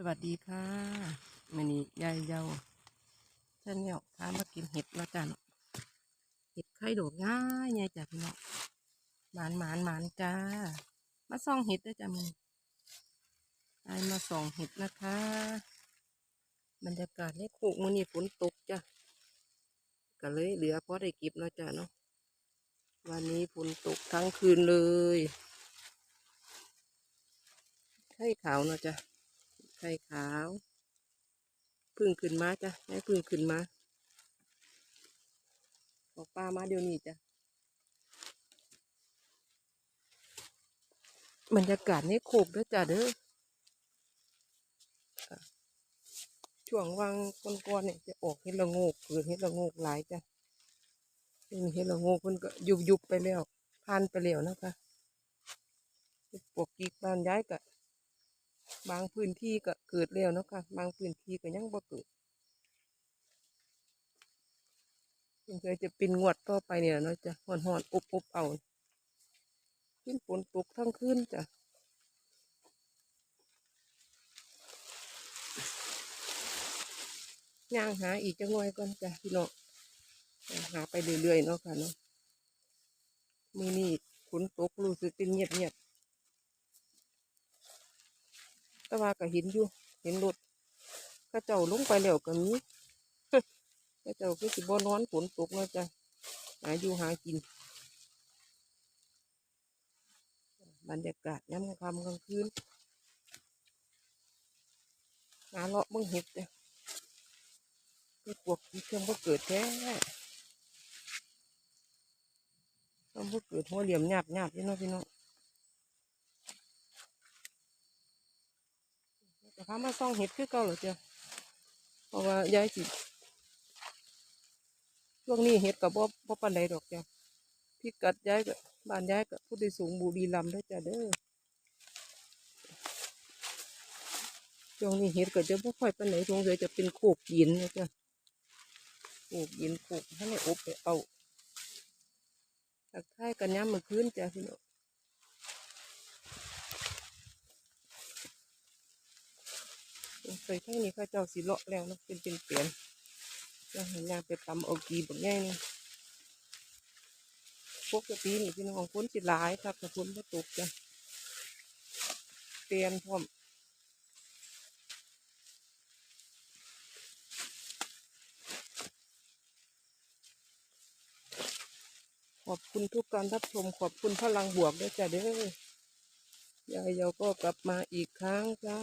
สวัสดีค่ะมันนี้ยายเยาฉันเนี่ยพามากินเห็ดแล้วจ้ะเนาะเห็ดไข่โดอกง่ายไงจ้ะพี่น้องหมานหมานหมานจ้า มาส่องเห็ดด้วยจ้ะมันได้มาส่องเห็ดนะคะบรรยากาศในโคกมันนี่ฝนตกจ้ะก็เลยเหลือพอได้เก็บเนาะจ้ะเนาะวันนี้ฝนตกทั้งคืนเลยไข่ขาวเนาะจ้ะ ไข่ขาว พึ่งขึ้นมาจ้ะแม่พึ่งขึ้นมาออกปลามาเดี๋ยวนี้จ้ะบรรยากาศในโคกเด้อจ้ะเด้อช่วงวางก้อนๆเนี่ยจะออกเห็ดละโงกเกิดเห็ดละโงกหลายจ้ะเป็นเห็ดละโงกมันก็ยุบยุบๆไปแล้วผ่านไปแล้วนะคะปวกกีกบานย้ายกะ บางพื้นที่ก็เกิดแล้วเนาะค่ะ บางพื้นที่ก็ยังบ่เกิดยังเคยจะเป็นงวดต่อไปเนี่ยเนาะจ้ะหอนหอนอบอบเอาขึ้นฝนตกทั้งคืนจ้ะย่างหาอีกจังหน่อยก่อนจ้ะพี่น้องหาไปเรื่อยๆเนาะค่ะเนาะมือนี้ฝนตกรู้สึกเป็นเงียบเงียบๆ แต่ว่าก็เห็นอยู่ เห็นรถข้าเจ้าลงไปแล้วก็มีข้าเจ้าคือสิบ่นอนฝนตกเนาะจ้ะหาอยู่หากิน บรรยากาศย่ำค่ำกลางคืนหาเลาะเบิ่งเห็ดจ้ะคือพวกที่เครื่องบ่เกิดแท้ต้องเกิดหัวเหลี่ยมหยาบหยาบๆอยู่นาะพี่น้อง แต่พามาซ่องเห็ดคือเก่าหรอเจ้ะเพราะว่ายายสิช่วงนี้เห็ดกับบ่บ่ปานใดดอกจ้ะพี่กัดยายกับบ้านยายกับผู้ใดสูงบุรีรัมย์เด้จ้ะเด้อช่วงนี้เห็ดก็จะบ่ค่อยปานใดสงสัยจะเป็นโคกหินนะจ้ะโคกหินโคกให้ในอบไปเอาทักท้ายกันย้ำเมื่อคืนจ้ะพี่น้อง ไปทางนี้ข้าเจ้าสิเลาะแล้วเนาะเป็นเป็นเปลี่ยนจะเห็นยางไปตำเอากีแบบง่ายนี่ปกตินี่พี่น้องคนสิหลายครับแต่คนก็ตกจ้ะเปลี่ยนพร้อมขอบคุณทุกการรับชมขอบคุณพลังบวกด้วยจ้ะเด้อยายเยาก็กลับมาอีกครั้งจ้า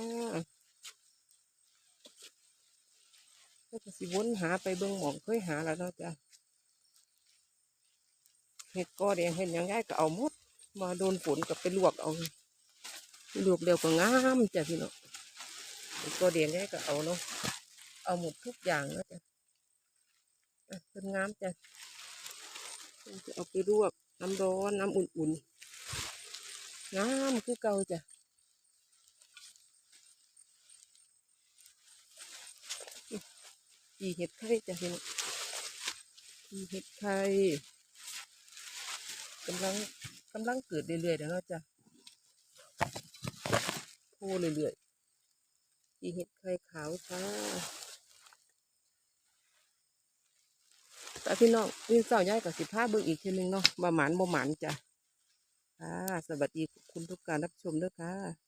ก็จะสิวนหาไปเบิ่งหมองเคยหาแล้วเนาะจ้ะเห็ดกอแดงเห็ดยังไงก็เอามด มาโดนฝนกับไปลวกเอาลวกเดียวก็งามจ้ะพี่น้องเห็ดกอแดงไงก็เอาเนาะเอาหมดทุกอย่างเนาะจ้ะอะเป็นงามจ้ะจะเอาไปลวกน้ำร้อนน้ำอุ่นๆงามคือเก่าจ้ะ อีเห็ดไข่จะพี่น้องอีเห็ดไข่กำลังกำลังเกิดเรื่อยๆเดี๋ยวเราจะโพเรื่อยๆอีเห็ดไข่ขาวค่ะแต่พี่น้องนี่งเสาย้ายกับสิบห้าเบิ่งอีกทีนึงเนาะบ่หมานบ่หมานจ้ะค่ะสวัสดีคุณทุกการรับชมด้วยค่ะ